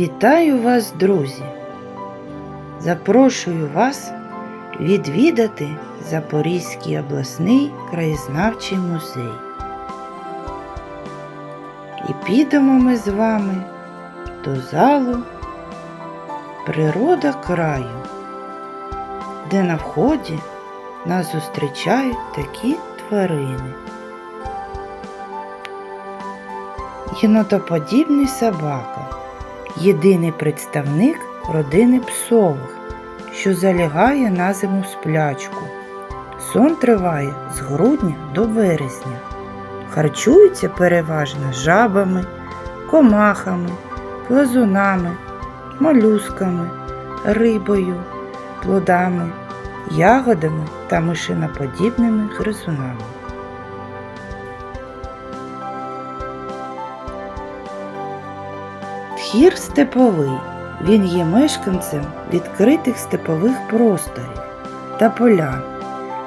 Вітаю вас, друзі! Запрошую вас відвідати Запорізький обласний краєзнавчий музей. І підемо ми з вами до залу Природа краю, де на вході нас зустрічають такі тварини. Єнотоподібний собака єдиний представник родини псових, що залягає на зиму сплячку. Сон триває з грудня до березня. Харчується переважно жабами, комахами, плазунами, молюсками, рибою, плодами, ягодами та мишиноподібними гризунами. Тхір степовий. Він є мешканцем відкритих степових просторів та полян.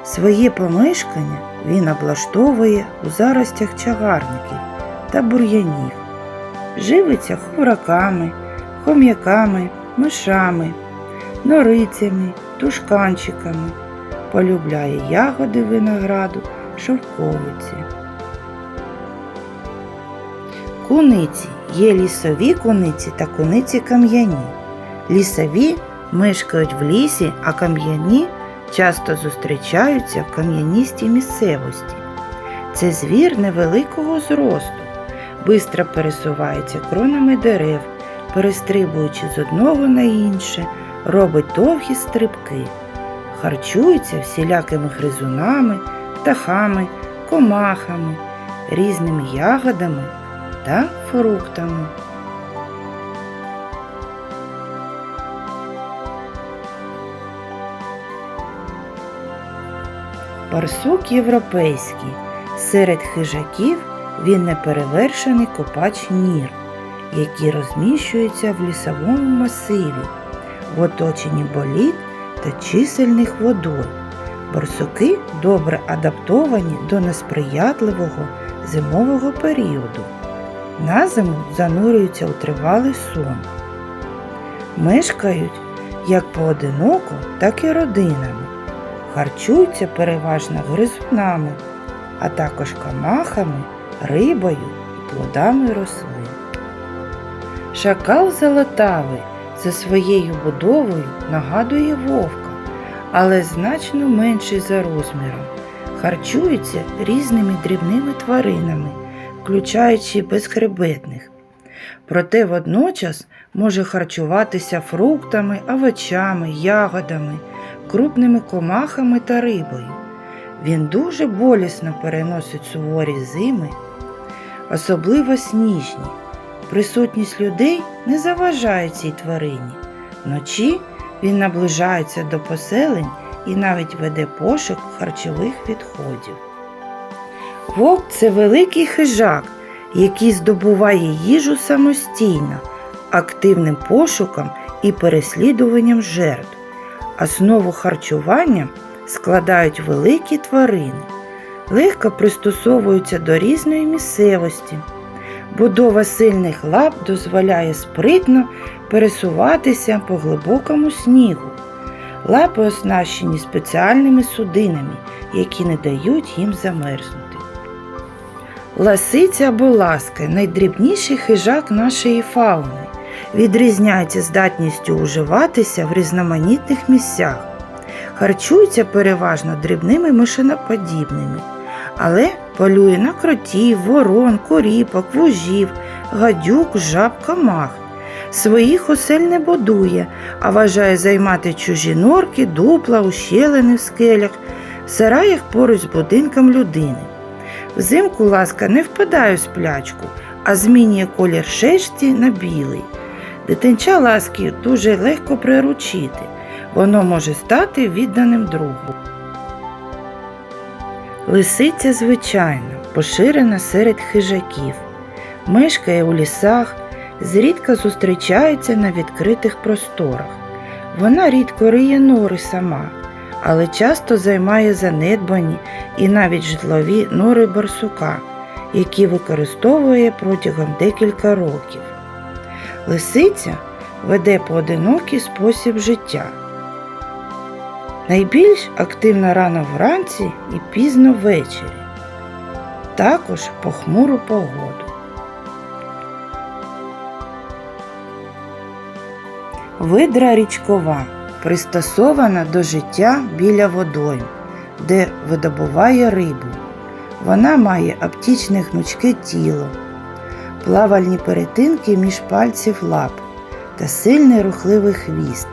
Своє помешкання він облаштовує у заростях чагарників та бур'янів. Живиться ховраками, хом'яками, мишами, норицями, тушканчиками. Полюбляє ягоди винограду, шовковиці. Куниці є лісові куниці та куниці кам'яні. Лісові мешкають в лісі, а кам'яні часто зустрічаються в кам'яністій місцевості. Це звір невеликого зросту, бистро пересувається кронами дерев, перестрибуючи з одного на інше, робить довгі стрибки, харчується всілякими гризунами, птахами, комахами, різними ягодами та фруктами. Барсук європейський. Серед хижаків він неперевершений копач нір, який розміщується в лісовому масиві, в оточенні боліт та чисельних водой. Барсуки добре адаптовані до несприятливого зимового періоду. На зиму занурюються у тривалий сон. Мешкають як поодиноко, так і родинами. Харчуються переважно гризунами, а також камахами, рибою і плодами рослин. Шакал золотавий за своєю будовою нагадує вовка, але значно менший за розміром. Харчується різними дрібними тваринами включаючи безхребетних. Проте водночас може харчуватися фруктами, овочами, ягодами, крупними комахами та рибою. Він дуже болісно переносить суворі зими, особливо сніжні. Присутність людей не заважає цій тварині. Вночі він наближається до поселень і навіть веде пошук харчових відходів. Вовк це великий хижак, який здобуває їжу самостійно, активним пошуком і переслідуванням жертв. Основу харчування складають великі тварини, легко пристосовуються до різної місцевості. Будова сильних лап дозволяє спритно пересуватися по глибокому снігу. Лапи оснащені спеціальними судинами, які не дають їм замерзнути. Ласиця або ласка найдрібніший хижак нашої фауни, відрізняється здатністю уживатися в різноманітних місцях. Харчується переважно дрібними мишиноподібними, але полює на кротів, ворон, коріпок, вужів, гадюк, жаб, камах. Своїх осель не будує, а вважає займати чужі норки, дупла, ущелини в скелях, сараях поруч з будинком людини. Взимку ласка не впадає в сплячку, а змінює колір шерсті на білий. Дитинча ласки дуже легко приручити, воно може стати відданим другу. Лисиця звичайна, поширена серед хижаків, мешкає у лісах, зрідка зустрічається на відкритих просторах. Вона рідко риє нори сама але часто займає занедбані і навіть житлові нори барсука, які використовує протягом декілька років. Лисиця веде поодинокий спосіб життя. Найбільш активна рано вранці і пізно ввечері, також похмуру погоду. Видра річкова пристосована до життя біля водойм, де видобуває рибу. Вона має аптічне гнучке тіло, плавальні перетинки між пальців лап та сильний рухливий хвіст,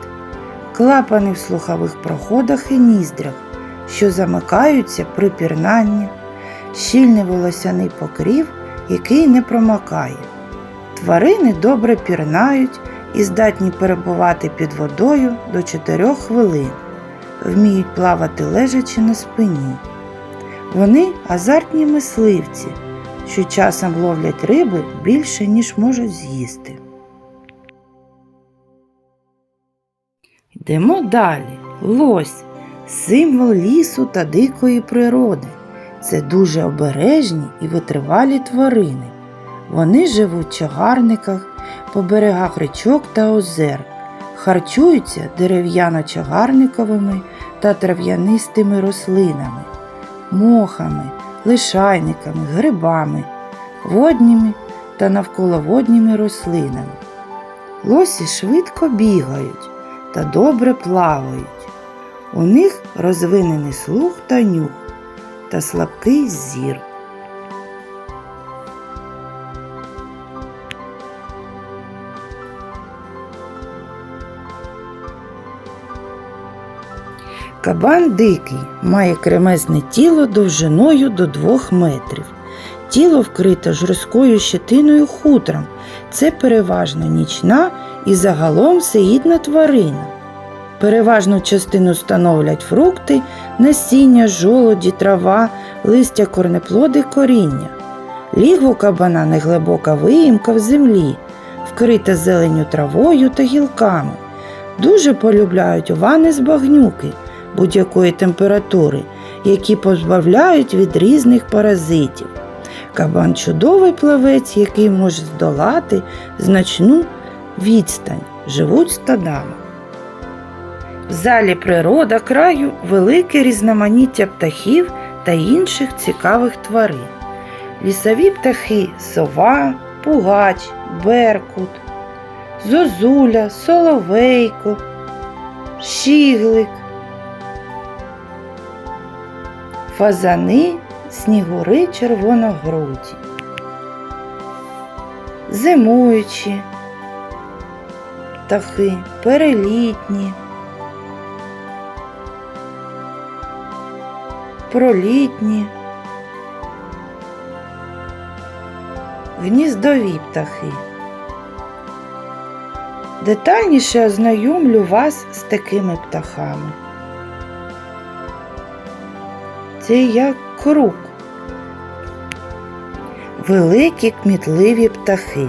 клапани в слухових проходах і ніздрях, що замикаються при пірнанні, щільний волосяний покрів, який не промокає. Тварини добре пірнають і здатні перебувати під водою до 4 хвилин, вміють плавати лежачи на спині. Вони азартні мисливці, що часом ловлять риби більше, ніж можуть з'їсти. Йдемо далі. Лось символ лісу та дикої природи. Це дуже обережні і витривалі тварини. Вони живуть в чагарниках, по берегах річок та озер, харчуються дерев'яно-чагарниковими та трав'янистими рослинами, мохами, лишайниками, грибами, водніми та навколоводніми рослинами. Лосі швидко бігають та добре плавають. У них розвинений слух та нюх та слабкий зір. Кабан дикий має кремезне тіло довжиною до 2 метрів. Тіло вкрите жорсткою щетиною хутром. Це переважно нічна і загалом всеїдна тварина. Переважну частину становлять фрукти, насіння, жолоді, трава, листя корнеплоди, коріння. Лігво кабана неглибока виїмка в землі, вкрита зеленю травою та гілками. Дуже полюбляють вани з багнюки будь-якої температури, які позбавляють від різних паразитів. Кабан чудовий плавець, який може здолати значну відстань, живуть стадами. В залі природа краю велике різноманіття птахів та інших цікавих тварин. Лісові птахи сова, пугач, беркут, зозуля, соловейко, щіглик, фазани, снігури червоногруді, зимуючі птахи, перелітні, пролітні, гніздові птахи. Детальніше ознайомлю вас з такими птахами. Це як круг. Великі кмітливі птахи.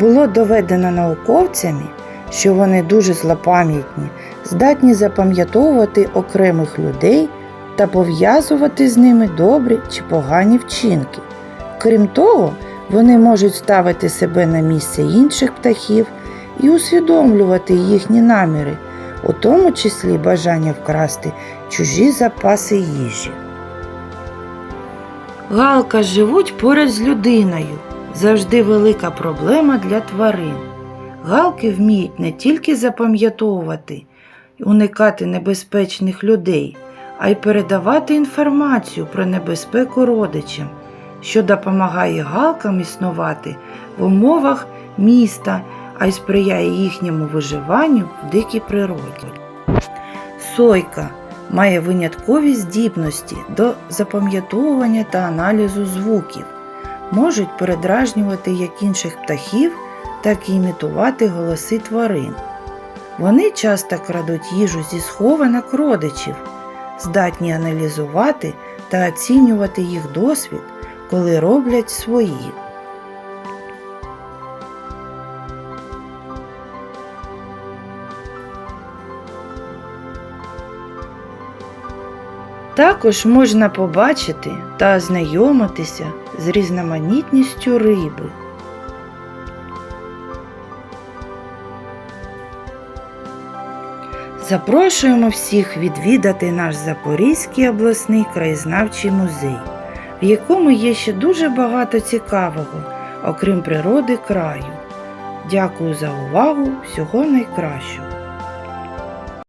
Було доведено науковцями, що вони дуже злопам'ятні, здатні запам'ятовувати окремих людей та пов'язувати з ними добрі чи погані вчинки. Крім того, вони можуть ставити себе на місце інших птахів і усвідомлювати їхні наміри, у тому числі бажання вкрасти чужі запаси їжі. Галка живуть поряд з людиною. Завжди велика проблема для тварин. Галки вміють не тільки запам'ятовувати уникати небезпечних людей, а й передавати інформацію про небезпеку родичам, що допомагає галкам існувати в умовах міста, а й сприяє їхньому виживанню в дикій природі. Сойка має виняткові здібності до запам'ятовування та аналізу звуків, можуть передражнювати як інших птахів, так і імітувати голоси тварин. Вони часто крадуть їжу зі схованок родичів, здатні аналізувати та оцінювати їх досвід, коли роблять свої. Також можна побачити та ознайомитися з різноманітністю риби. Запрошуємо всіх відвідати наш Запорізький обласний краєзнавчий музей, в якому є ще дуже багато цікавого, окрім природи краю. Дякую за увагу! Всього найкращого!